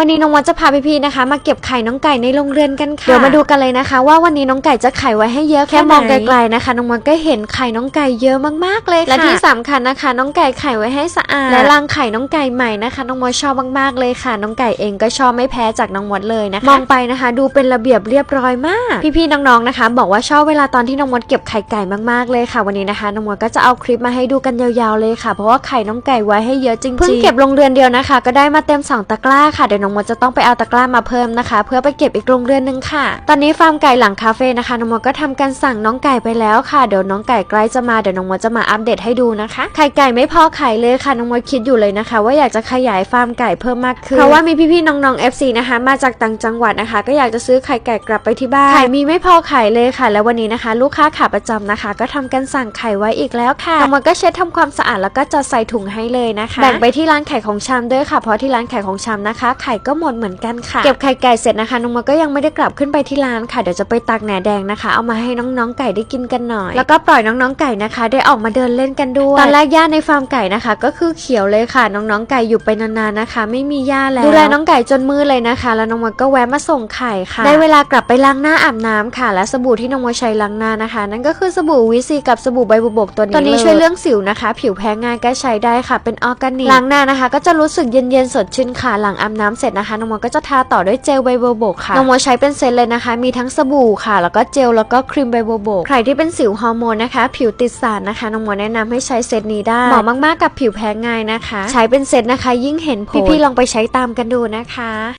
วันนี้น้องมดจะพาพี่ๆนะคะ มาเก็บไข่น้องไก่ในโรงเรือนกันค่ะ เดี๋ยวมาดูกันเลยนะคะ ว่าวันนี้น้องไก่จะไข่ไว้ให้เยอะแค่มองไกลๆนะคะ น้องมดก็เห็นไข่น้องไก่เยอะมากๆเลยค่ะและที่สำคัญนะคะ น้องไก่ไข่ไว้ให้สะอาดและรังไข่น้องไก่ใหม่นะคะ น้องมดชอบมากๆเลยค่ะ น้องไก่เองก็ชอบไม่แพ้จากน้องมดเลยนะคะ มองไปนะคะ ดูเป็นระเบียบเรียบร้อยมาก พี่ๆน้องๆนะคะ บอกว่าชอบเวลาตอนที่น้องมดเก็บไข่ไก่มากๆเลยค่ะ วันนี้นะคะน้องมดก็จะเอาคลิปมาให้ดูกันยาวๆเลยค่ะ เพราะว่าไข่น้องไก่ไว้ให้เยอะจริงๆเพิ่งเก็บลงเรือนเดียวนะคะ ก็ได้มาเต็มสองตะกร้าค่ะเดี๋ยวน้องมดจะต้องไปเอาตะกร้ามาเพิ่มนะคะ เพื่อไปเก็บอีกโรงเรือนหนึงค่ะ ตอนนี้ฟาร์มไก่หลังคาเฟ่นะคะน้องมดก็ทำการสั่งน้องไก่ไปแล้วค่ะ เดี๋ยวน้องไก่ใกล้จะมาเดี๋ยวน้องมดจะมาอัปเดตให้ดูนะคะ ไข่ไก่ไม่พอไข่เลยค่ะน้องมดคิดอยู่เลยนะคะ ว่าอยากจะขยายฟาร์มไก่เพิ่มมากขึ้นเพราะว่ามีพี่ๆน้องๆ FC นะคะ มาจากต่างจังหวัดนะคะ ก็อยากจะซื้อไข่ไก่กลับไปที่บ้านไข่มีไม่พอไข่เลยค่ะ แล้ววันนี้นะคะ ลูกค้าขาประจำนะคะ ก็ทำการสั่งไข่ไว้อีกแล้วค่ะน้องมดก็เช็ดทำความสะอาดแล้วก็จัดใส่ถุงให้เลยนะคะ แบ่งไปที่ร้านไข่ของชำด้วยค่ะ เพราะที่ร้านไข่ของชำนะคะ ไข่ก็หมดเหมือนกันค่ะ เก็บไข่ไก่เสร็จนะคะน้องมดก็ยังไม่ได้กลับขึ้นไปที่ร้านค่ะ เดี๋ยวจะไปตักแหนแดงนะคะ เอามาให้น้องๆไก่ได้กินกันหน่อย แล้วก็ปล่อยน้องๆไก่นะคะ ได้ออกมาเดินเล่นกันด้วยตอนแรกหญ้าในฟาร์มไก่นะคะ ก็คือเขียวเลยค่ะ น้องๆไก่อยู่ไปนานๆนะคะ ไม่มีหญ้าแล้วดูแลน้องไก่จนมืดเลยนะคะ แล้วน้องมดก็แวะมาส่งไข่ค่ะได้เวลากลับไปล้างหน้าอาบน้ำค่ะ และสบู่ที่น้องมดใช้ล้างหน้านะคะ นั่นก็คือสบู่วิซีกับสบู่ใบบุบกตัวนี้ตัวนี้ช่วยเรื่องสิวนะคะ ผิวแพ้ง่ายก็ใช้ได้ค่ะ เป็นออร์แกนิกล้างหน้านะคะ ก็จะรู้สึกเย็นๆสดชื่นค่ะหลังอาบน้ำเสร็จนะคะน้องมดก็จะทาต่อด้วยเจลใบบุบกค่ะน้องมดใช้เป็นเซตเลยนะคะ มีทั้งสบู่ค่ะ แล้วก็เจลแล้วก็ครีมใบบุบกใครที่เป็นสิวฮอร์โมนนะคะ ผิวติดสารนะคะน้องมดแนะนำให้ใช้เซตนี้ได้เหมาะมากๆกับผิวแพ้ง่ายนะคะ ใช้เป็นเซตนะคะ ยิ่งเห็นผลพี่ๆลองไปใช้ตามกันดูนะคะ